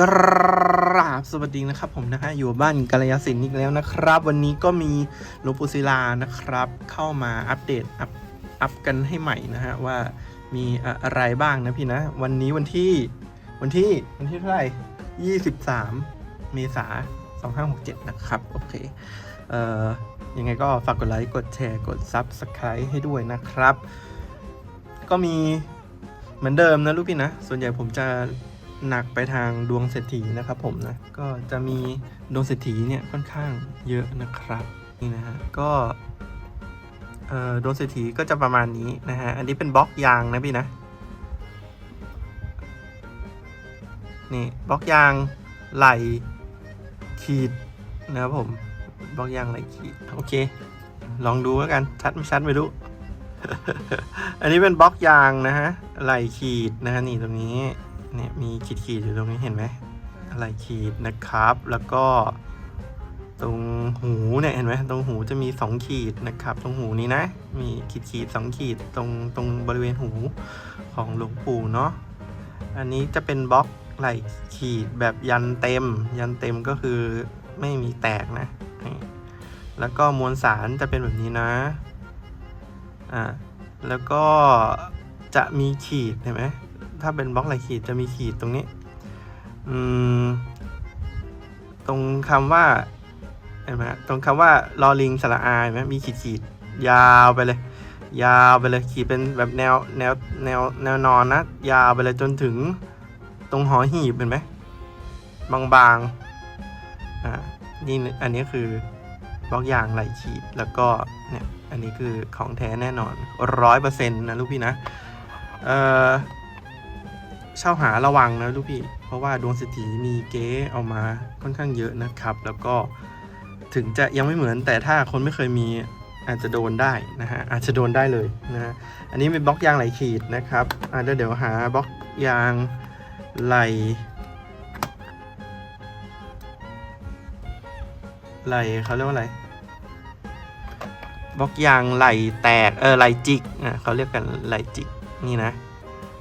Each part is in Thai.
กราบสวัสดีนะครับผมนะฮะอยู่บ้านกัลยาสินอีกแล้วนะครับ วันนี้ก็มีหลวงปู่ศิลานะครับ เข้ามาอัปเดตอัปอัปกันให้ใหม่นะฮะว่ามีอะไรบ้างนะพี่นะ วันนี้วันที่วันที่วันที่เท่าไหร่ 23 เมษา2567 นะครับ โอเค เอ่อ ยังไงก็ฝากกดไลค์กดแชร์กด Subscribe ให้ด้วยนะครับ ก็มีเหมือนเดิมนะลูกพี่นะ ส่วนใหญ่ผมจะ หนักไปทางดวงเศรษฐีนะครับผมนะ ก็จะมีดวงเศรษฐีเนี่ยค่อนข้างเยอะนะครับนี่นะฮะก็เอ่อดวงเศรษฐีก็จะประมาณนี้นะฮะ อันนี้เป็นบล็อกยางนะพี่นะ นี่บล็อกยางไหลขีดนะครับผมบล็อกยางไหลขีดโอเค ลองดูแล้วกันชัดไม่ชัดไม่รู้ อันนี้เป็นบล็อกยางนะฮะไหลขีดนะฮะนี่ตรงนี้ เนี่ยมีขีดขีดๆอยู่ตรงนี้เห็นไหมไหลขีดนะครับ แล้วก็ ตรงหูเนี่ยเห็นไหมตรงหูจะมีสองขีดนะครับ ตรงหูนี้นะ มีขีดขีดสองขีดตรงตรงบริเวณหูของหลวงปู่เนาะอันนี้จะเป็นบล็อกไหลขีดแบบยันเต็ม ยันเต็มก็คือไม่มีแตกนะนี่แล้วก็มวลสารจะเป็นแบบนี้นะอ่าแล้วก็จะมีขีดเห็นไหม ถ้าเป็นบล็อกไหลขีดจะมีขีดตรงนี้ อืม ตรงคำว่าเห็นไหมตรงคำว่าลอลิงสระอาเห็นไหมมีขีดขีดยาวไปเลย ยาวไปเลยขีดเป็นแบบแนวแนวแนวแนวนอนนะ ยาวไปเลยจนถึง ตรงหอหีบเห็นไหมบางๆอ่านี่อันนี้คือบล็อกยางไหลขีดแล้วก็เนี่ยอันนี้คือของแท้แน่นอนร้อยเปอร์เซ็นต์นะลูกพี่นะ เอ่อ เช่าหาระวังนะลูกพี่ เพราะว่าดวงเศรษฐีมีเก๊เอามาค่อนข้างเยอะนะครับ แล้วก็ถึงจะยังไม่เหมือนแต่ถ้าคนไม่เคยมีอาจจะโดนได้นะฮะอาจจะโดนได้เลยนะฮะอันนี้เป็นบล็อกยางไหลขีดนะครับอ่าเดี๋ยวเดี๋ยวหาบล็อกยางไหลไหลเขาเรียกว่าอะไรบล็อกยางไหลแตกเออไหลจิกอะเขาเรียกกันไหลจิกนี่นะ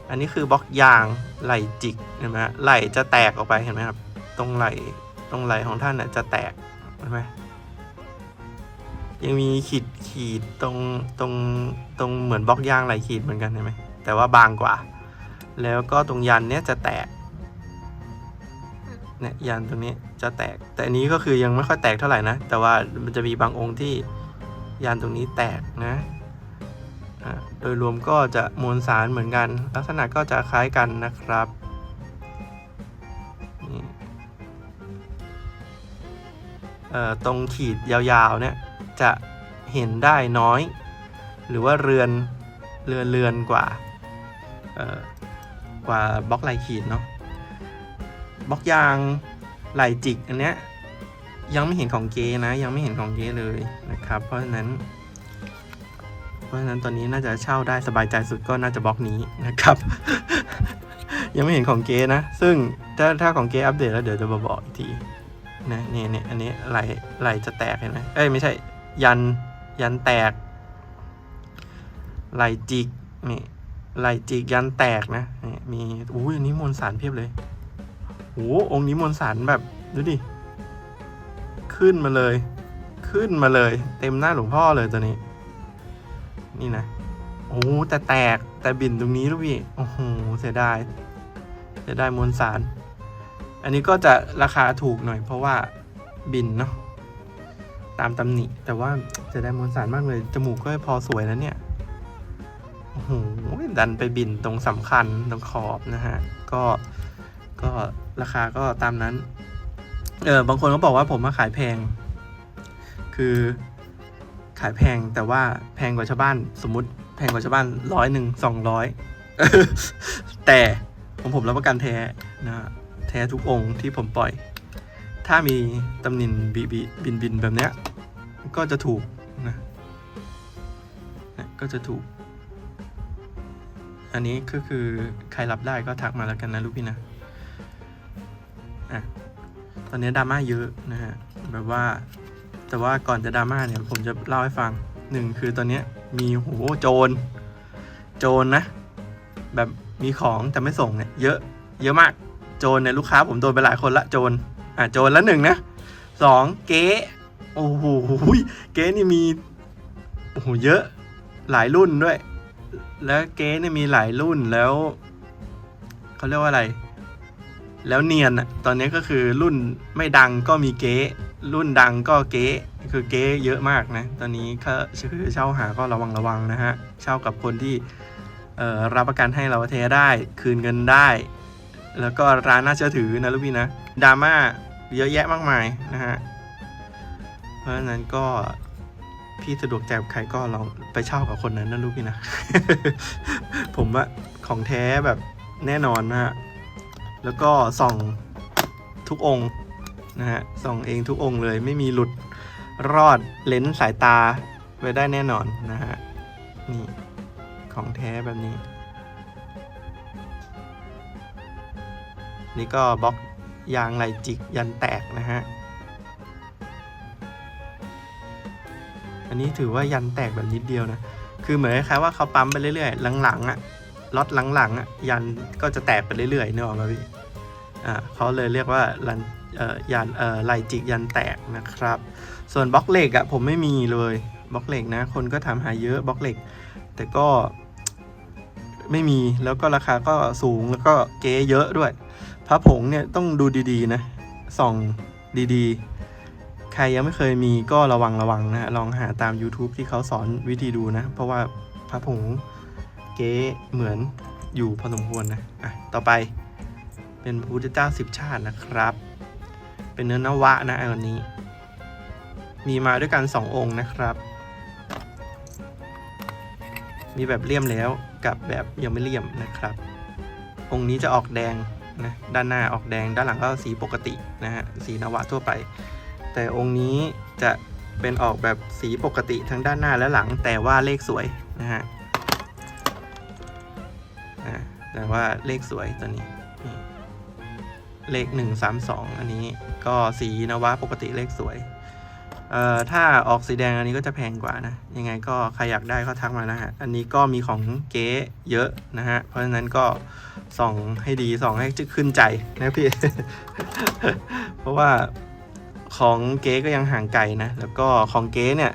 อันนี้คือบล็อกยางไหลจิกเห็นไหมฮะไหลจะแตกออกไปเห็นไหมครับ ตรงไหลตรงไหลของท่านน่ะจะแตกเห็นไหมยังมีขีดขีดตรงตรงตรงเหมือนบล็อกยางไหลขีดเหมือนกันเห็นไหมแต่ว่าบางกว่า แล้วก็ตรงยันเนี้ยจะแตกเนี่ยยันตรงนี้จะแตก แต่อันนี้ก็คือยังไม่ค่อยแตกเท่าไหร่นะ แต่ว่ามันจะมีบางองค์ที่ยันตรงนี้แตกนะอ่า โดยรวมก็จะมวลสารเหมือนกัน ลักษณะก็จะคล้ายกันนะครับตรงขีดยาวๆเนี่ยจะเห็นได้น้อย หรือว่าเรือนเรือนเรือนกว่ากว่าบล็อกลายขีดเนาะบล็อกยางไหลจิกอันเนี้ยยังไม่เห็นของเกนะยังไม่เห็นของเกเลยนะครับ เพราะฉะนั้น เพราะฉะนั้นตอนนี้น่าจะเช่าได้สบายใจสุดก็น่าจะบล็อกนี้นะครับ ยังไม่เห็นของเกนะ ซึ่งถ้าถ้าของเกอัปเดตแล้วเดี๋ยวจะบอกอีกทีนะนี่เนี่ยอันนี้ไหลไหลจะแตกเห็นไหมเอ้ยไม่ใช่ยันยันแตกไหลจิกนี่ไหลจิกยันแตกนะนี่มีอุ้ยอันนี้มวลสารเพียบเลยโหองค์นี้มวลสารแบบดูดิขึ้นมาเลย ขึ้นมาเลย เต็มหน้าหลวงพ่อเลยตัวนี้ นี่นะ โอ้แต่แตกแต่บินตรงนี้ลูกพี่โอ้โหเสียดายเสียดายมวลสาร อันนี้ก็จะราคาถูกหน่อยเพราะว่าบินเนาะตามตำหนิ แต่ว่าเสียดายมวลสารมากเลย จมูกก็พอสวยแล้วเนี่ยโอ้โหดันไปบินตรงสำคัญตรงขอบนะฮะ ก็ก็ราคาก็ตามนั้น เออบางคนก็บอกว่าผมมาขายแพง คือ ขายแพงแต่ว่าแพงกว่าชาวบ้าน สมมติแพงกว่าชาวบ้านร้อยหนึ่งสองร้อยแต่ผมผมรับประกันแท้นะแท้ทุกองค์ที่ผมปล่อย ถ้ามีตำหนินบีบบินบินแบบเนี้ยก็จะถูกนะนะก็จะถูก อันนี้ก็คือใครรับได้ก็ทักมาแล้วกันนะลูกพี่นะอะตอนนี้ดราม่าเยอะนะฮะแบบว่า แต่ว่าก่อนจะดราม่าเนี่ยผมจะเล่าให้ฟังหนึ่งคือตอนนี้มีโหโจร โจรนะ แบบมีของแต่ไม่ส่งเนี่ยเยอะเยอะมากโจรเนี่ยลูกค้าผมโดนไปหลายคนละโจรอะโจรละหนึ่งนะสองเก๊โอ้โหเก๊นี่มีโอ้โหเยอะหลายรุ่นด้วย แล้วเก๊เนี่ยมีหลายรุ่นแล้วเขาเรียกว่าอะไร แล้วเนียนอะตอนนี้ก็คือรุ่นไม่ดังก็มีเก๊ รุ่นดังก็เก๊คือเก๊เยอะมากนะ ตอนนี้ก็คือเช่าหาก็ระวังระวังนะฮะ เช่ากับคนที่รับประกันให้เราเทได้คืนเงินได้ แล้วก็ร้านน่าเชื่อถือนะลูกพี่นะดราม่าเยอะแยะมากมายนะฮะ เพราะฉะนั้นก็พี่สะดวกใจกใครก็ลองไปเช่ากับคนนั้นนะลูกพี่นะ ผมว่าของแท้แบบแน่นอนนะฮะ แล้วก็ส่องทุกองค์ นะฮะส่องเองทุกองค์เลยไม่มีหลุดรอดเลนส์สายตาไว้ได้แน่นอนนะฮะนี่ของแท้แบบนี้ นี่ก็บล็อกยางไหลจิกยันแตกนะฮะอันนี้ถือว่ายันแตกแบบนิดเดียวนะ คือเหมือนคล้ายว่าเขาปั๊มไปเรื่อยๆ หลังๆอะ่ะล็อตหลังๆอะ่ะยันก็จะแตกไปเรื่อยๆนึกออกไหมพี่ อ่าเขาเลยเรียกว่าลัน ยันไหลจิกยันแตกนะครับ ส่วนบล็อกเหล็กอะ่ะผมไม่มีเลยบล็อกเหล็กนะ คนก็ถามหาเยอะบล็อกเหล็ก แต่ก็ไม่มีแล้วก็ราคาก็สูงแล้วก็เก๊เยอะด้วย พระผงเนี่ยต้องดูดีๆนะส่องดีๆ ใครยังไม่เคยมีก็ระวังระวังนะฮะลองหาตาม YouTube ที่เขาสอนวิธีดูนะ เพราะว่าพระผงเก๊เหมือนอยู่พอสมควรนะอะต่อไปเป็นพระพุทธเจ้าสิบชาตินะครับ เป็นเนื้อนวะนะอันนี้ มีมาด้วยกัน 2 องค์นะครับ มีแบบเลี่ยมแล้วกับแบบยังไม่เลี่ยมนะครับ องค์นี้จะออกแดงนะด้านหน้าออกแดงด้านหลังก็สีปกตินะฮะสีนวะทั่วไป แต่องค์นี้จะเป็นออกแบบสีปกติทั้งด้านหน้าและหลัง แต่ว่าเลขสวยนะฮะแต่ว่าเลขสวยตัวนี้ เลข 132 อันนี้ก็สีนวะปกติเลขสวย เอ่อ ถ้าออกสีแดงอันนี้ก็จะแพงกว่านะ ยังไงก็ใครอยากได้ก็ทักมานะฮะ อันนี้ก็มีของเก๊เยอะนะฮะ เพราะฉะนั้นก็ส่องให้ดีส่องให้จะขึ้นใจนะพี่ เพราะว่าของเก๊ก็ยังห่างไกลนะ แล้วก็ของเก๊เนี่ย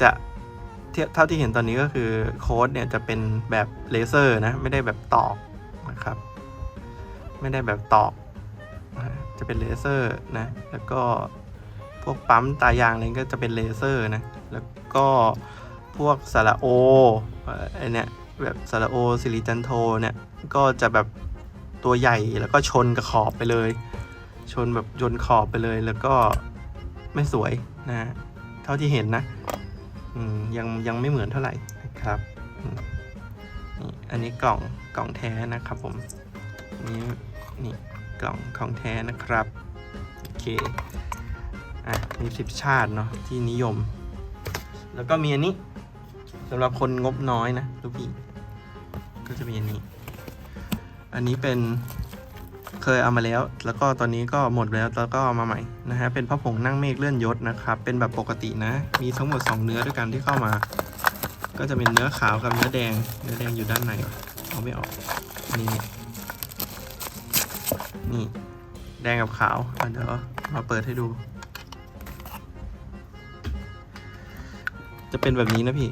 จะเท่าที่เห็นตอนนี้ก็คือโค้ดเนี่ยจะเป็นแบบเลเซอร์นะ ไม่ได้แบบตอกนะครับ ไม่ได้แบบตอก จะเป็นเลเซอร์นะ แล้วก็พวกปั๊มตายางอะไรก็จะเป็นเลเซอร์นะ แล้วก็พวกสระโอเอ่อไอเนี่ยแบบสระโอซิลิจันโทเนี่ยก็จะแบบตัวใหญ่แล้วก็ชนกับขอบไปเลย ชนแบบชนขอบไปเลยแล้วก็ไม่สวยนะเท่าที่เห็นนะยังยังไม่เหมือนเท่าไหร่นะครับนี่อันนี้กล่องกล่องแท้นะครับผมนี่นี่ กล่องของแท้นะครับ โอเค อะ มีสิบชาติเนาะที่นิยม แล้วก็มีอันนี้สำหรับคนงบน้อยนะลูกพี่ ก็จะมีอันนี้ อันนี้เป็นเคยเอามาแล้ว แล้วก็ตอนนี้ก็หมดแล้วแล้วก็เอามาใหม่นะฮะ เป็นพระผงนั่งเมฆเลื่อนยศนะครับ เป็นแบบปกตินะ มีทั้งหมด 2 เนื้อด้วยกันที่เข้ามา ก็จะเป็นเนื้อขาวกับเนื้อแดง เนื้อแดงอยู่ด้านในเอาไม่ออก นี่ นี่ แดงกับขาวเดี๋ยวมาเปิดให้ดู จะเป็นแบบนี้นะพี่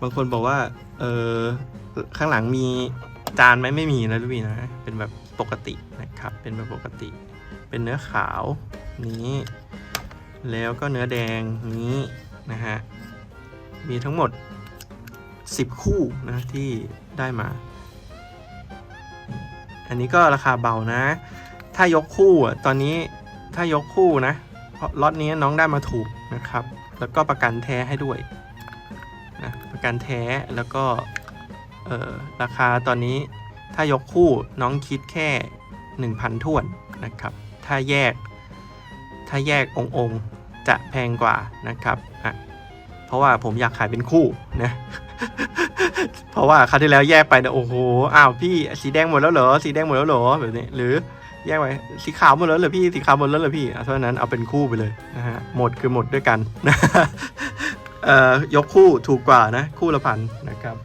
บางคนบอกว่า เออข้างหลังมีจานไหมไม่มีนะลูกพี่นะ เป็นแบบปกตินะครับ เป็นแบบปกติ เป็นเนื้อขาวนี้ แล้วก็เนื้อแดงนี้นะฮะ มีทั้งหมด 10 คู่นะที่ได้มา อันนี้ก็ราคาเบานะ ถ้ายกคู่อะตอนนี้ถ้ายกคู่นะเพราะล็อตนี้น้องได้มาถูกนะครับ แล้วก็ประกันแท้ให้ด้วยนะประกันแท้แล้วก็เอ่อราคาตอนนี้ถ้ายกคู่น้องคิดแค่ 1,000ถ้วนนะครับ ถ้าแยก ถ้าแยกองค์องค์จะแพงกว่านะครับอะ เพราะว่าผมอยากขายเป็นคู่นะเพราะว่าคราวที่แล้วแยกไปนะโอ้โหอ้าวพี่สีแดงหมดแล้วเหรอสีแดงหมดแล้วเหรอแบบนี้หรือแยกไปสีขาวหมดแล้วเหรอพี่สีขาวหมดแล้วเหรอพี่เพราะฉะนั้นเอาเป็นคู่ไปเลยนะฮะหมดคือหมดด้วยกันนะเอ่อยกคู่ถูกกว่านะคู่ละพันนะครับ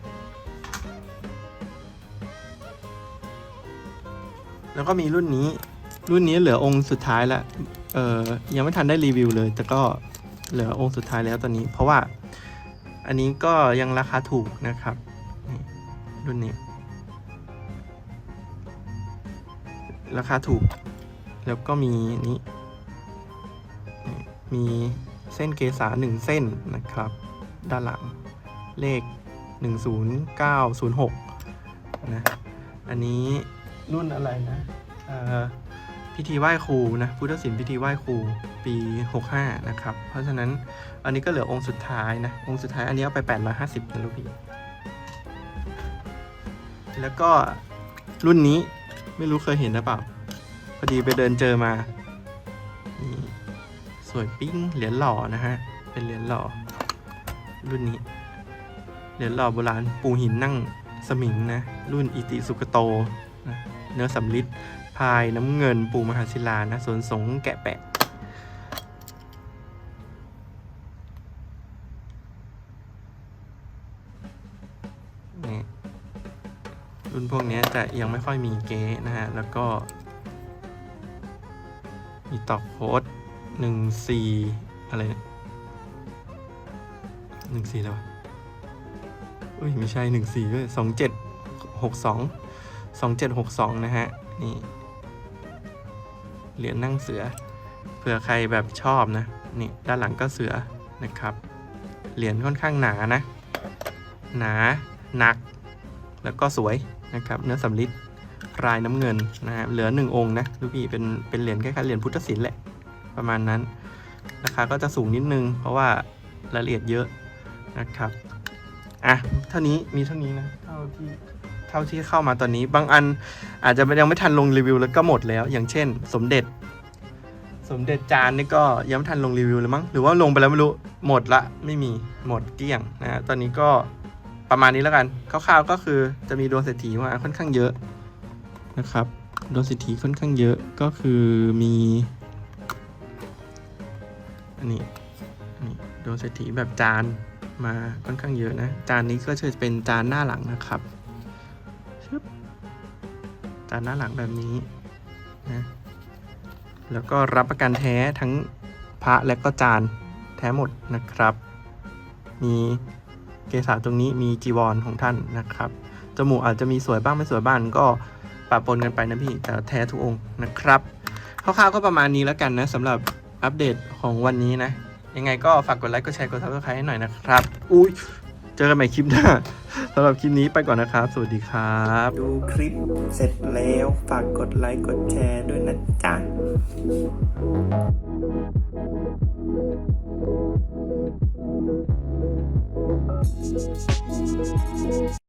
แล้วก็มีรุ่นนี้รุ่นนี้เหลือองค์สุดท้ายละเอ่อยังไม่ทันได้รีวิวเลย แต่ก็ เหลือองค์สุดท้ายแล้วตอนนี้ เพราะว่าอันนี้ก็ยังราคาถูกนะครับนี่รุ่นนี้ ราคาถูก แล้วก็มีนี้มีเส้นเกษาหนึ่งเส้นนะครับ ด้านหลังเลข 10906 นะ อันนี้รุ่นอะไรนะพิธีไหว้ครูนะ พุทธศิลป์พิธีไหว้ครู ปี 65 นะครับ เพราะฉะนั้นอันนี้ก็เหลือองค์สุดท้ายนะ องค์สุดท้ายอันนี้เอาไป 850 นะลูกพี่ แล้วก็รุ่นนี้ไม่รู้เคยเห็นหรือเปล่า พอดีไปเดินเจอมา สวยปิ้งเหรียญหล่อนะฮะ เป็นเหรียญหล่อ รุ่นนี้ เหรียญหล่อโบราณปูหินนั่งสมิงนะ รุ่นอิติสุกโตนะเนื้อสำลิดพายน้ำเงินปูมหาศิลานะสวนสงแกะแปะ นี่รุ่นพวกนี้จะยังไม่ค่อยมีเก๊นะฮะ แล้วก็ มีตอกโค้ดหนึ่งสี่อะไรเนี่ยหนึ่งสี่แล้ววะอุ้ยไม่ใช่หนึ่งสี่ด้วยสองเจ็ดหกสองสองเจ็ดหกสองนะฮะ นี่ เหรียญนั่งเสือ เผื่อใครแบบชอบนะ นี่ ด้านหลังก็เสือนะครับ เหรียญค่อนข้างหนานะ หนา หนัก แล้วก็สวยนะครับเนื้อสำลิดลายน้ำเงินนะฮะเหลือหนึ่งองค์นะลูกพี่เป็นเป็นเหรียญคล้ายๆเหรียญพุทธศิลป์แหละประมาณนั้น ราคาก็จะสูงนิดนึง เพราะว่ารายละเอียดเยอะนะครับอะเท่านี้มีเท่านี้นะเท่าที่เท่าที่เข้ามาตอนนี้ บางอันอาจจะยังไม่ทันลงรีวิวแล้วก็หมดแล้ว อย่างเช่น สมเด็จ สมเด็จจานนี่ก็ยังไม่ทันลงรีวิวเลยมั้งหรือว่าลงไปแล้วไม่รู้หมดละไม่มีหมดเกลี้ยงนะฮะตอนนี้ก็ ประมาณนี้แล้วกันคร่าวๆก็คือจะมีดวงเศรษฐีมาค่อนข้างเยอะนะครับดวงเศรษฐีค่อนข้างเยอะก็คือมีอันนี้อันนี้ดวงเศรษฐีแบบจานมาค่อนข้างเยอะนะ จานนี้ก็จะเป็นจานหน้าหลังนะครับชึบจานหน้าหลังแบบนี้นะแล้วก็รับประกันแท้ทั้งพระและก็จานแท้หมดนะครับ มี เกษาตรงนี้มีจีวรของท่านนะครับ จมูกอาจจะมีสวยบ้างไม่สวยบ้างก็ปะปนกันไปนะพี่แต่แท้ทุกองค์นะครับคร่าวๆก็ประมาณนี้แล้วกันนะสำหรับอัปเดตของวันนี้นะ ยังไงก็ฝากกดไลค์กดแชร์กดซับสไครต์ให้หน่อยนะครับ อุ้ยเจอกันใหม่คลิปหน้าสำหรับคลิปนี้ไปก่อนนะครับ สวัสดีครับ ดูคลิปเสร็จแล้วฝากกดไลค์กดแชร์ด้วยนะจ๊ะ あっ。